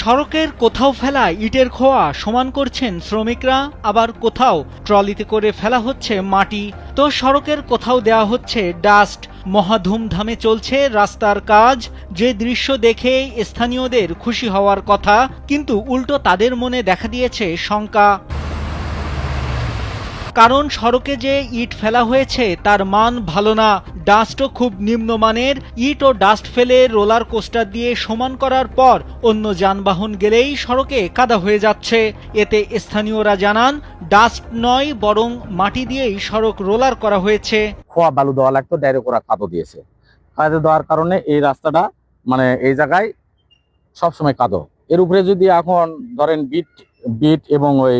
সড়কের কোথাও ফেলা ইটের খোয়া সমান করছেন শ্রমিকরা, আবার কোথাও ট্রলিতে করে ফেলা হচ্ছে মাটি। তো সড়কের কোথাও দেয়া হচ্ছে ডাস্ট। মহাধুমধামে চলছে রাস্তার কাজ। যে দৃশ্য দেখে স্থানীয়দের খুশি হওয়ার কথা, কিন্তু উল্টো তাদের মনে দেখা দিয়েছে শঙ্কা। কারণ সড়কে যে ইট ফেলা হয়েছে, তার মান ভালো না। ডাস্টও খুব নিম্নমানের। ইট ও ডাস্ট ফেলে রোলার কোস্টার দিয়ে সমান করার পর অন্য যানবাহন গেলেই সড়কে কাদা হয়ে যাচ্ছে। এতে স্থানীয়রা জানান, ডাস্ট নয়, বরং মাটি দিয়েই সড়ক রোলার করা হয়েছে। খোয়া বালু দেওয়া লাগতো ডাইরেক্ট ওরা কাদো দিয়েছে। কাদো দেওয়ার কারণে এই রাস্তাটা মানে এই জায়গায় সবসময় কাদো। এর উপরে যদি এখন ধরেন বিট বিট এবং ওই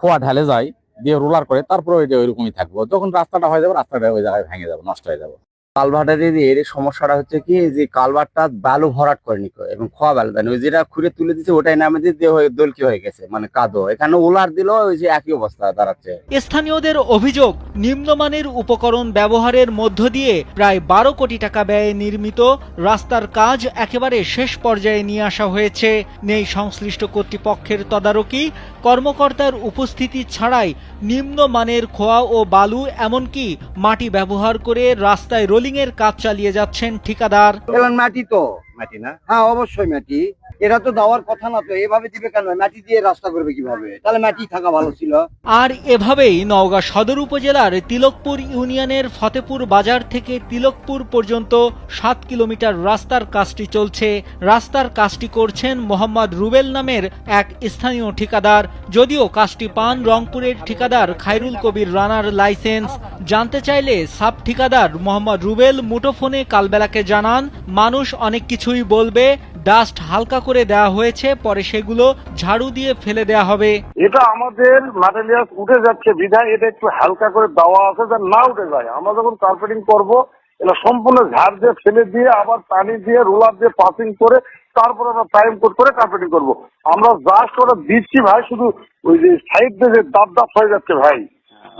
খোয়া ঢালে যায় দিয়ে রোলার করে, তারপরে ওইটা ওইরকমই থাকব। যখন রাস্তাটা হয়ে যাবে, রাস্তাটা ওই জায়গায় ভেঙে যাবে, নষ্ট হয়ে যাবে। কালভার্টারের এর সমস্যাটা হচ্ছে কি, যে কালভারটা বালু ভরাট করে নিত এবং খোয়া বালু দেন ওই যেটা খুঁড়ে তুলে দিচ্ছে ওটাই নামে হয়ে দলকি হয়ে গেছে মানে কাদো। এখানে ওলার দিল, ওই যে একই অবস্থা দাঁড়াচ্ছে। স্থানীয়দের অভিযোগ, নিম্নমানের উপকরণ ব্যবহারের মধ্য দিয়ে প্রায় বারো কোটি টাকা ব্যয়ে নির্মিত রাস্তার কাজ একেবারে শেষ পর্যায়ে নিয়ে আসা হয়েছে। নেই সংশ্লিষ্ট কর্তৃপক্ষের তদারকি, কর্মকর্তার উপস্থিতি ছাড়াই নিম্নমানের খোয়া ও বালু, এমনকি মাটি ব্যবহার করে রাস্তায় রোলিংয়ের কাজ চালিয়ে যাচ্ছেন ঠিকাদার। মাটি তো। মাটি না? হ্যাঁ অবশ্যই মাটি। এরা তো দেওয়ার কথা না তো, এভাবে দিবে কেন? মাটি দিয়ে রাস্তা করবে কীভাবে? তাহলে মাটি থাকা ভালো ছিল। আর এভাবেই নওগাঁ সদর উপজেলার তিলকপুর ইউনিয়নের ফতেপুর বাজার থেকে তিলকপুর পর্যন্ত সাত কিলোমিটার রাস্তার কাজটি চলছে। রাস্তার কাজটি করছেন মোহাম্মদ রুবেল নামের এক স্থানীয় ঠিকাদার। যদিও কাজটি পান রংপুরের ঠিকাদার খায়রুল কবির রানার লাইসেন্স। জানতে চাইলে সাব ঠিকাদার মোহাম্মদ রুবেল মুঠোফোনে কালবেলাকে জানান, মানুষ অনেক কিছুই বলবে ডাস্ট হালকা করে দেওয়া হয়েছে, পরে সেগুলো ঝাড়ু দিয়ে ফেলে দেওয়া হবে। এটা আমাদের ম্যাটেরিয়াল উঠে যাচ্ছে, বিধায় এটা একটু হালকা করে দেওয়া আছে যা না উঠে যায়। আমরা যখন কার্পেটিং করব, এটা সম্পূর্ণ ঝাড় দিয়ে ফেলে দিয়ে, আবার পানি দিয়ে রোলার দিয়ে পাসিং করে, তারপর আমরা টাইম কোট করে কার্পেটিং করব। আমরা জাস্ট ওটা দিচ্ছি ভাই, শুধু ওই যে সাইড দিয়ে যে দাপ দাপ হয়ে যাচ্ছে ভাই।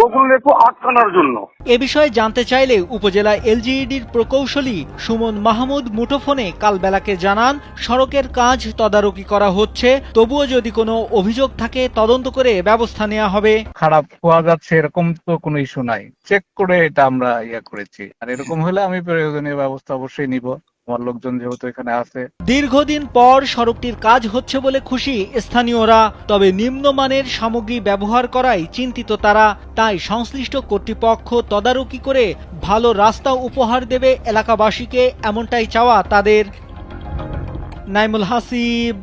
ওগুলো একটু আটকানোর জন্য। এ বিষয়ে জানতে চাইলে উপজেলা এলজিইডির প্রকৌশলী সুমন মাহমুদ মুঠোফোনে কালবেলাকে জানান সড়কের কাজ তদারকি করা হচ্ছে তবুও যদি কোনো অভিযোগ থাকে তদন্ত করে ব্যবস্থা নেওয়া হবে। খারাপ হওয়া যাচ্ছে এরকম তো কোনো ইস্যু নাই। চেক করে এটা আমরা ইয়া করেছি। আর এরকম হলে আমি প্রয়োজনীয় ব্যবস্থা অবশ্যই নিব। আমার লোকজন যেহেতু এখানে আছে। দীর্ঘদিন পর সড়কটির কাজ হচ্ছে বলে খুশি স্থানীয়রা, তবে নিম্নমানের সামগ্রী ব্যবহার করায় চিন্তিত তারা, তাই সংশ্লিষ্ট কর্তৃপক্ষ তদারকি করে ভালো রাস্তা উপহার দেবে এলাকাবাসীকে এমনটাই চাওয়া তাদের। নাইমুল হাসিব